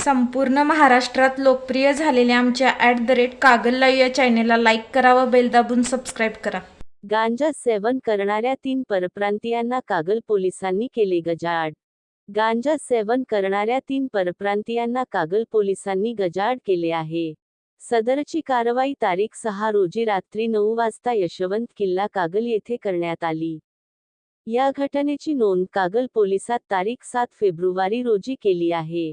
संपूर्ण महाराष्ट्रात लोकप्रिय झालेल्या आमच्या ॲट द रेट कागल या चॅनेलला लाईक करा व बेल दाबून सबस्क्राईब करा. गांजा सेवन करणाऱ्या तीन परप्रांतीयांना कागल पोलिसांनी केले गजाआड. गांजा सेवन करणाऱ्या तीन परप्रांतीयांना कागल पोलिसांनी गजाआड केले आहे. सदरची कारवाई तारीख सहा रोजी रात्री नऊ वाजता यशवंत किल्ला कागल येथे करण्यात आली. या घटनेची नोंद कागल पोलिसात तारीख सात फेब्रुवारी रोजी केली आहे.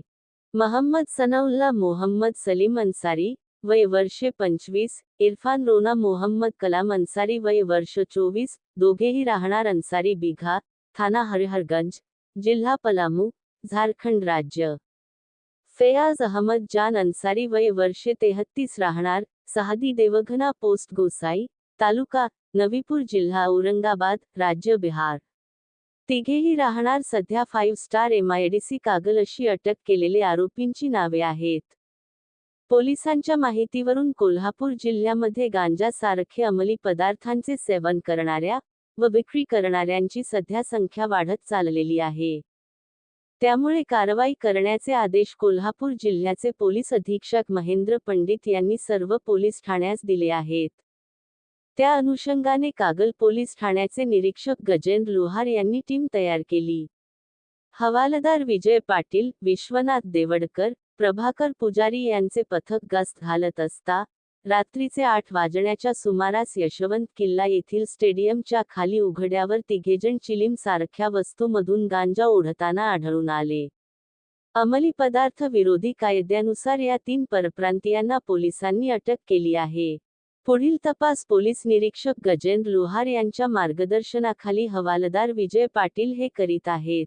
महम्मद सनाउल्ला मोहम्मद सलीम अंसारी वय वर्षे पंचवीस इरफान रोना मोहम्मद कलाम अंसारी वय वर्ष चोवीस दोघेही राहणार अंसारी बिघा थाना हरिहरगंज जिल्हा पलामू झारखंड राज्य फैयाज अहमद जान अंसारी वय वर्षे तेहत्तीस राहणार सहादी देवघना पोस्ट गोसाई तालुका नवीपूर जिल्हा औरंगाबाद राज्य बिहार तिघेही राहणार सध्या फाईव्ह स्टार एमआयडीसी कागल अशी अटक केलेले आरोपींची नावे आहेत. पोलिसांच्या माहितीवरून कोल्हापूर जिल्ह्यामध्ये गांजासारखे अंमली पदार्थांचे सेवन करणाऱ्या व विक्री करणाऱ्यांची सध्या संख्या वाढत चाललेली आहे. त्यामुळे कारवाई करण्याचे आदेश कोल्हापूर जिल्ह्याचे पोलीस अधीक्षक महेंद्र पंडित यांनी सर्व पोलीस ठाण्यास दिले आहेत. त्या अनुषंगाने कागल पोलीस ठाण्याचे निरीक्षक गजेंद्र लोहार यांनी टीम तयार केली. हवालदार विजय पाटील विश्वनाथ देवडकर प्रभाकर पुजारी यांचे पथक गस्त घालत असता रात्रीचे आठ वाजण्याच्या सुमारास यशवंत किल्ला येथील स्टेडियमच्या खाली उघड्यावर तिघेजण चिलीम सारख्या वस्तूमधून गांजा ओढताना आढळून आले. अंमली पदार्थ विरोधी कायद्यानुसार या तीन परप्रांतीयांना पोलिसांनी अटक केली आहे. पुढील तपास पोलीस निरीक्षक गजेंद्र लोहार यांच्या मार्गदर्शनाखाली हवालदार विजय पाटील हे करीत आहेत.